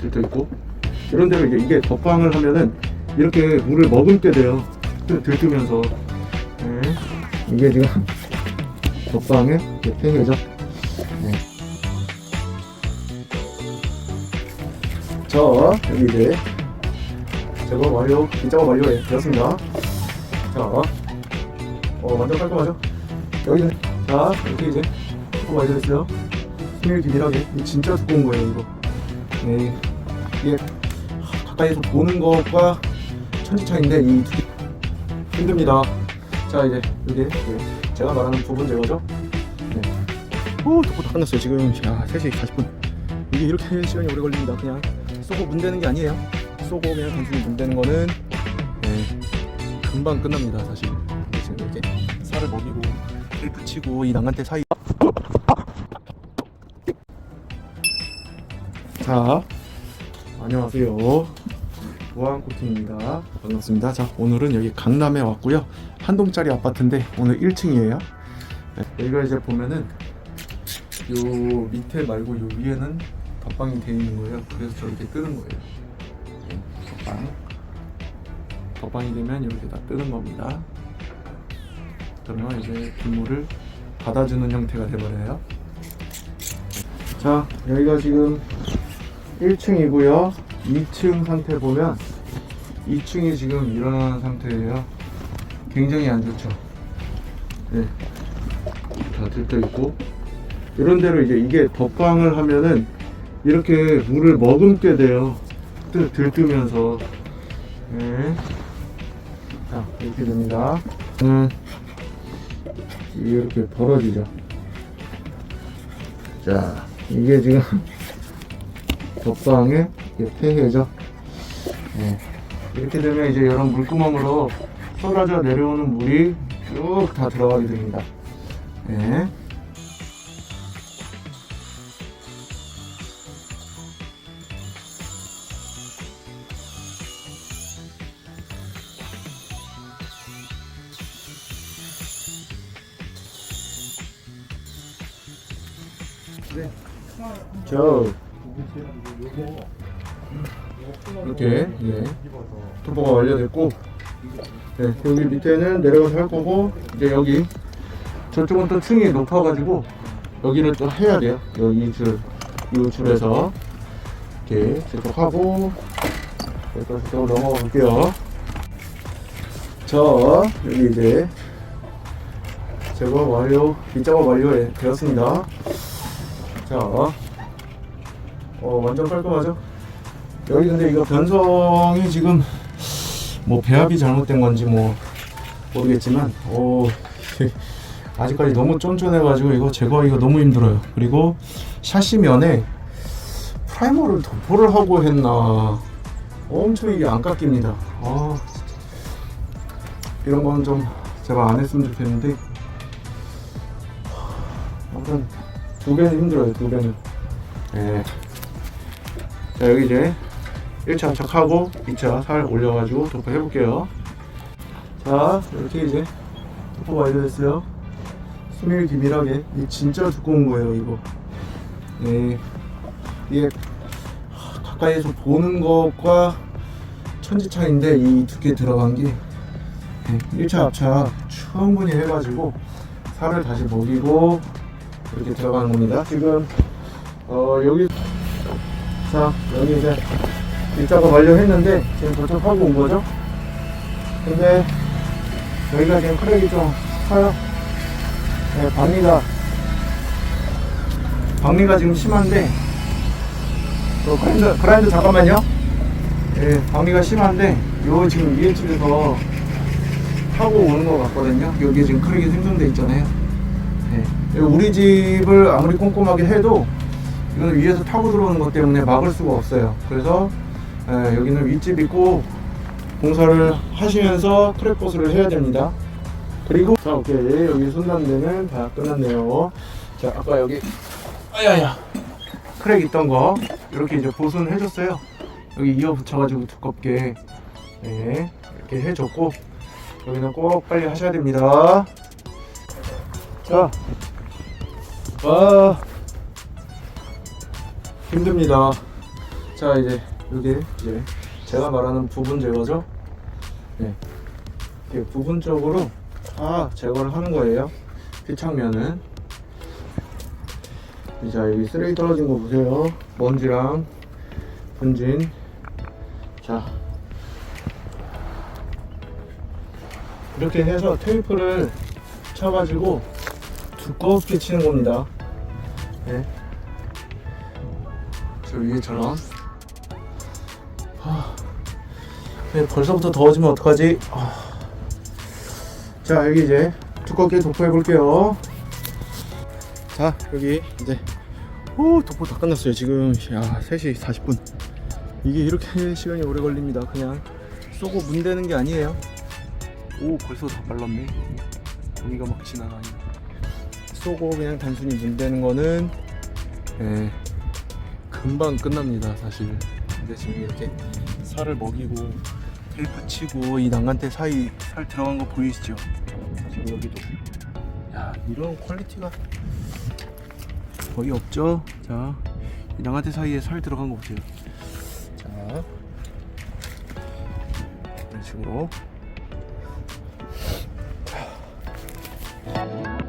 들떠 있고 이런 데로 이제 이게 덮방을 하면은 이렇게 물을 머금게 돼요. 들- 들뜨면서 네. 이게 지금 덮방의 폐해죠. 네. 자 여기 이제 제거 완료, 진짜가 완료해 되었습니다. 자, 어 완전 깔끔하죠? 여기는 자 이렇게 이제 어 완료됐어요. 기밀하게 이게 진짜 두꺼운 거예요 이거. 네, 이게 가까이서 보는 것과 천지 차이인데 이 힘듭니다. 자 이제 이게 네, 제가 말하는 부분 제거죠. 네. 오, 다 끝났어요 지금. 야 3시 40분. 이게 이렇게 시간이 오래 걸립니다. 그냥 쏘고 문대는 게 아니에요. 쏘고 그냥 단순히 문대는 거는 네, 금방 끝납니다 사실. 근데 지금 이렇게 살을 먹이고 를 붙이고 이 난간대 사이. 자, 안녕하세요. 무한코팅입니다. 반갑습니다. 자, 오늘은 여기 강남에 왔고요. 한 동짜리 아파트인데 오늘 1층이에요. 여기가 이제 보면은 요 밑에 말고 요 위에는 덮방이 되어 있는 거예요. 그래서 저렇게 뜨는 거예요. 네, 덮방. 덮방이 되면 이렇게 다 뜨는 겁니다. 그러면 이제 빗물을 받아주는 형태가 돼버려요. 자, 여기가 지금 1층이고요. 2층 상태 보면 2층이 지금 일어나는 상태예요. 굉장히 안 좋죠. 네. 다 들떠 있고 이런 데로 이제 이게 덮방을 하면은 이렇게 물을 머금게 돼요. 뜨, 들뜨면서. 네. 자, 이렇게 됩니다. 음, 이렇게 벌어지죠. 자, 이게 지금 덮방의 이게 폐해죠. 네. 이렇게 되면 이제 이런 물구멍으로 쏟아져 내려오는 물이 쭉 다 들어가게 됩니다. 네. 저 이렇게 예. 투보가 완료됐고 네, 여기 밑에는 내려가서 할 거고 이제 여기 저쪽은 또 층이 높아가지고 여기를 또 해야 돼요 여기 줄, 이 줄에서 이렇게 제속하고 여기까지 또 넘어가 볼게요 자 여기 이제 제거 완료 빗작업 완료 되었습니다 자 어, 완전 깔끔하죠? 여기 근데 이거 변성이 지금 뭐 배합이 잘못된 건지 뭐 모르겠지만 오 아직까지 너무 쫀쫀해가지고 이거 제거하기가 너무 힘들어요. 그리고 샤시 면에 프라이머를 도포를 하고 했나 엄청 이게 안 깎입니다. 아. 이런 건 좀 제가 안 했으면 좋겠는데 아무튼 두 배는 힘들어요. 두 배는. 네. 자 여기 이제 1차 합착하고 2차 살 올려가지고 도포 해볼게요. 자 이렇게 이제 도포 완료됐어요. 스밀 기밀하게. 이게 진짜 두꺼운 거예요 이거. 네. 이게 하, 가까이에서 보는 것과 천지 차이인데 이 두께 들어간 게 네, 1차 합착 충분히 해가지고 살을 다시 먹이고 이렇게 들어가는 겁니다. 지금 어 여기 자 여기 이제 일작업 완료했는데 지금 도착하고 온 거죠? 근데 여기가 지금 크랙이 좀 커요. 네, 박리가 박리가 지금 심한데 또 그라인더, 그라인더 잠깐만요. 예, 박리가 심한데 요 지금 위에 집에서 타고 오는 것 같거든요. 여기 지금 크랙이 생성돼 있잖아요. 예, 우리 집을 아무리 꼼꼼하게 해도 이거는 위에서 타고 들어오는 것 때문에 막을 수가 없어요. 그래서 에, 여기는 윗집 있고 공사를 하시면서 트랙 보스를 해야 됩니다. 그리고 자 오케이 여기 손담대는 다 끝났네요. 자 아까 여기 아야야 크랙 있던 거 이렇게 이제 보수는 해줬어요. 여기 이어 붙여가지고 두껍게 네, 이렇게 해줬고 여기는 꼭 빨리 하셔야 됩니다. 자, 와 힘듭니다. 자 이제 여기 이제 제가 말하는 부분 제거죠. 네. 이렇게 부분적으로 다 제거를 하는 거예요. 피창면은. 자 여기 쓰레기 떨어진 거 보세요. 먼지랑 분진. 자 이렇게 해서 테이프를 쳐가지고 두껍게 치는 겁니다. 네. 저 위에처럼. 하... 네, 벌써부터 더워지면 어떡하지? 아... 자, 여기 이제 두껍게 도포해 볼게요. 자, 여기 이제 오, 도포 다 끝났어요. 지금 야, 3시 40분. 이게 이렇게 시간이 오래 걸립니다. 그냥 쏘고 문 대는 게 아니에요. 오, 벌써 다 말랐네. 공기가 막 지나가니. 쏘고 그냥 단순히 문 대는 거는 예, 금방 끝납니다 사실 근데 지금 이렇게 살을 먹이고 테이프 치고 이 난간대 사이 살 들어간 거 보이시죠? 지금 여기도 야 이런 퀄리티가 거의 없죠? 자 이 난간대 사이에 살 들어간 거 보세요 자 이런 식으로 자.